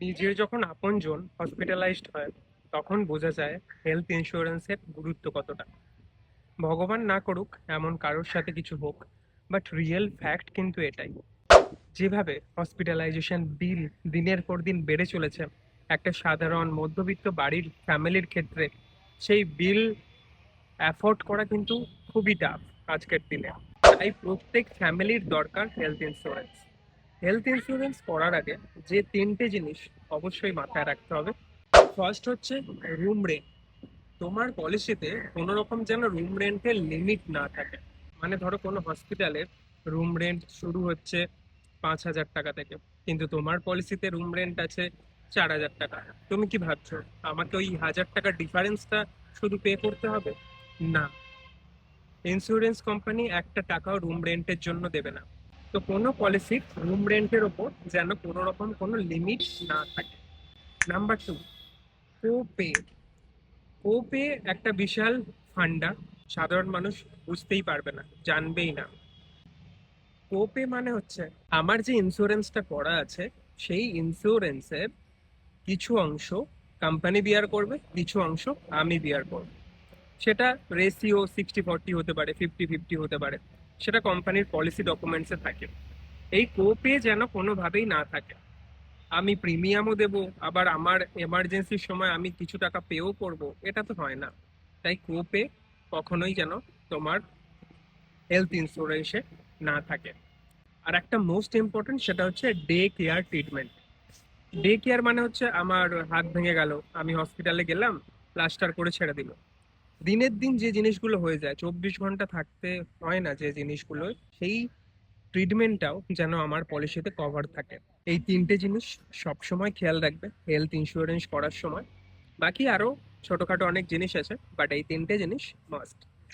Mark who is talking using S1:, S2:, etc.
S1: নিজের যখন আপনজন হসপিটালাইজড হয়, তখন বোঝা যায় হেলথ ইন্স্যুরেন্সের গুরুত্ব কতটা। ভগবান না করুক, এমন কারোর সাথে কিছু হোক বাট রিয়েল ফ্যাক্ট কিন্তু এটাই। যেভাবে হসপিটালাইজেশন বিল দিনের পর দিন বেড়ে চলেছে, একটা সাধারণ মধ্যবিত্ত বাড়ির ফ্যামিলির ক্ষেত্রে সেই বিল অ্যাফোর্ড করা কিন্তু খুবই টাফ আজকের দিনে। তাই প্রত্যেক ফ্যামিলির দরকার হেলথ ইন্স্যুরেন্স হেলথ ইন্স্যুরেন্স করার আগে যে তিনটে জিনিস অবশ্যই মাথায় রাখতে হবে। ফার্স্ট হচ্ছে রুম রেন্ট তোমার পলিসিতে কোনো রকম যেন রুম রেন্টের লিমিট না থাকে। মানে ধরো কোনো হসপিটালের রুম রেন্ট শুরু হচ্ছে পাঁচ হাজার টাকা থেকে, কিন্তু তোমার পলিসিতে রুম রেন্ট আছে চার হাজার টাকা। তুমি কি ভাবছ, আমাকে ওই হাজার টাকার ডিফারেন্সটা শুধু পে করতে হবে? না। ইন্স্যুরেন্স কোম্পানি একটা টাকাও রুম রেন্টের জন্য দেবে না। তো কোনো পলিসির রুম রেন্টের ওপর যেন কোনো রকম কোনো লিমিট না থাকে। নাম্বার টু কোপে কোপে একটা বিশাল ফান্ডা সাধারণ মানুষ বুঝতেই পারবে না, জানবেই না। কোপে মানে হচ্ছে, আমার যে ইন্স্যুরেন্সটা করা আছে, সেই ইন্স্যুরেন্সের কিছু অংশ কোম্পানি বিয়ার করবে, কিছু অংশ আমি বিয়ার করব। সেটা রেশিও সিক্সটি ফর্টি হতে পারে ফিফটি ফিফটি হতে পারে। সেটা কোম্পানির পলিসি ডকুমেন্টসে থাকে। এই কোপে যেন কোনোভাবেই না থাকে। আমি প্রিমিয়ামও দেব, আবার আমার এমার্জেন্সির সময় আমি কিছু টাকা পেও করব, এটা তো হয় না। তাই কোপে কখনোই যেন তোমার হেলথ ইন্স্যুরেন্সে না থাকে। আর একটা মোস্ট ইম্পর্টেন্ট সেটা হচ্ছে day care treatment day care মানে হচ্ছে আমার হাত ভেঙে গেল, আমি হসপিটালে গেলাম প্লাস্টার করে ছেড়ে দিল। দিনের দিন যে জিনিসগুলো হয়ে যায়, চব্বিশ ঘণ্টা থাকতে হয় না যে জিনিসগুলো, সেই ট্রিটমেন্টটাও যেন আমার পলিসিতে কভার থাকে। এই তিনটে জিনিস সবসময় খেয়াল রাখবে হেলথ ইন্স্যুরেন্স করার সময়। বাকি আরও ছোটোখাটো অনেক জিনিস আছে বাট এই তিনটে জিনিস মাস্ট